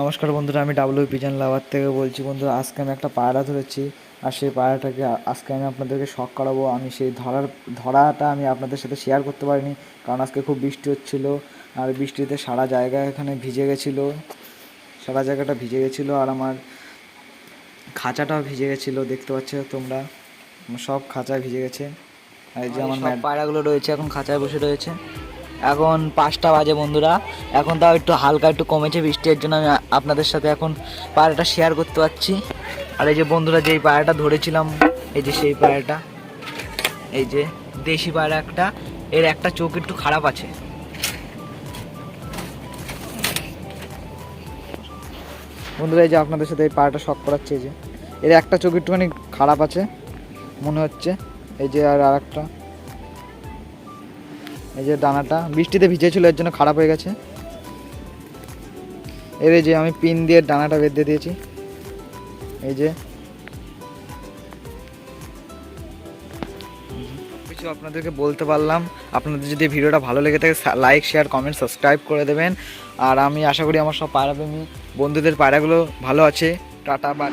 নমস্কার বন্ধুরা আমি ডাব্লিউ পিজন লাভার থেকে বলছি বন্ধুরা আজকে আমি একটা পায়রা ধরেছি আর সেই পায়রাটাকে আজকে আমি আপনাদেরকে শখ করাবো। আমি সেই ধরার ধরাটা আমি আপনাদের সাথে শেয়ার করতে পারিনি কারণ আজকে খুব বৃষ্টি হচ্ছিল আর বৃষ্টিতে সারা জায়গা এখানে ভিজে গেছিল সারা জায়গাটা ভিজে গেছিল আর আমার খাঁচাটাও ভিজে গেছিল দেখতে পাচ্ছ তোমরা সব খাঁচা ভিজে গেছে। আর যে আমার পায়রাগুলো রয়েছে এখন খাঁচায় বসে রয়েছে। এখন পাঁচটা বাজে বন্ধুরা। এখন তাও একটু হালকা একটু কমেছে বৃষ্টির জন্য আমি আপনাদের সাথে এখন পায়রাটা শেয়ার করতে পারছি। আর এই যে বন্ধুরা, যেই পায়রাটা ধরেছিলাম, এই যে সেই পায়রাটা, এই যে দেশি পায়রা একটা, এর একটা চোখ একটু খারাপ আছে। বন্ধুরা, এই যে আপনাদের সাথে এই পায়রাটা শখ করাচ্ছে, এই যে। এর একটা চোখ একটুখানি খারাপ আছে, মনে হচ্ছে। এই যে আর আরেকটা। এই যে ডানাটা বৃষ্টিতে ভিজেছিল, এর জন্য খারাপ হয়ে গেছে। এর যে আমি পিন দিয়ে ডানাটা বেঁধে দিয়েছি। এই যে। কিছু আপনাদেরকে বলতে পারলাম, আপনাদের যদি ভিডিওটা ভালো লেগে থাকে লাইক শেয়ার কমেন্ট সাবস্ক্রাইব করে দেবেন। আর আমি আশা করি আমার সব পায়রাপ্রেমী বন্ধুদের পায়রাগুলো ভালো আছে। টাটা বা